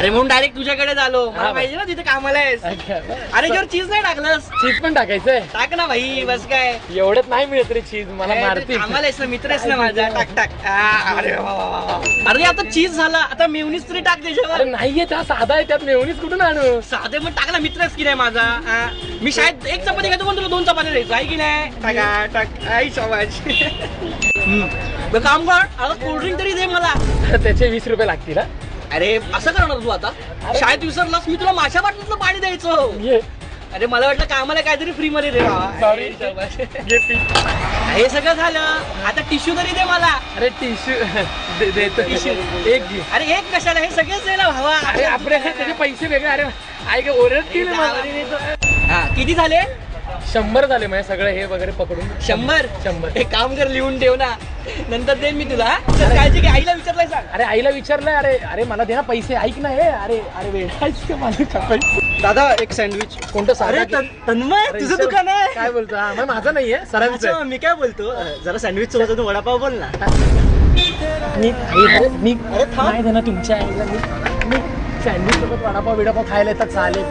अरे म्हणून डायरेक्ट तुझ्याकडे झालो मला हा, पाहिजे ना तिथे कामाला आहेस. अरे जर चीज नाही टाकलंस चीज पण टाकायचंय. टाक ना भाई बस काय. एवढ्यात नाही मिळत रे चीज मला अरे, मारतील कामाला आहेस ना मित्र आहेस ना माझा. टाक टाक. आ, अरे वा, वा, वा, वा. अरे आता चीज झाला. आता मेवनीस तरी टाक अरे त्याच्यावर नाहीये त्या साधा आहे त्यात मेवणीच कुठून आणू? साधे मग टाकला मित्र आहेस की नाही माझा. आ, मी शाळेत एक चपाती खातो पण तुला दोन चपाती द्यायचं. आहे की नाही? टाका टाक. आई हम्म. मग काम कर. आता कोल्ड्रिंक तरी दे मला. त्याचे वीस रुपये लागतील हा? अरे असं करणार तू आता? शाळेत विसरलास? मी तुला माशा बाटलीतलं पाणी द्यायचं. अरे मला वाटलं कामाला काहीतरी फ्री मध्ये दे. हे सगळं झालं. आता टिश्यू तरी दे मला. अरे टिश्यू देतो Tissue. एक घे. अरे एक कशाला? हे सगळेच दे ना भावा. अरे आपले त्याचे पैसे वेगळे? अरे ऐक ओरडतील मला. हा किती झाले? शंभर झाले म्हणजे सगळं हे वगैरे पकडून. शंभर? शंभर. एक काम कर लिहून ठेव ना. नंतर देईन मी तुला हा? काळजी घे आईला विचारलंय सांग. अरे आईला विचारलंय अरे अरे मला दे ना पैसे ऐक ना हे. अरे अरे वेळाच का दादा एक सँडविच कोणतं साधं अरे की- तन- तन्मय अरे तुझं विचार- दुकान आहे. काय बोलतो? हा, मग माझं नाहीये सरांचं अच्छा, मी काय बोलतो? जरा सँडविच सोबत तू वडापाव बोल ना. मी अरे, मी अरे थांब. नाही देणार तुमच्या आईला. मी मी सँडविच सोबत वडापाव बिडापाव खायला येतात चालेल.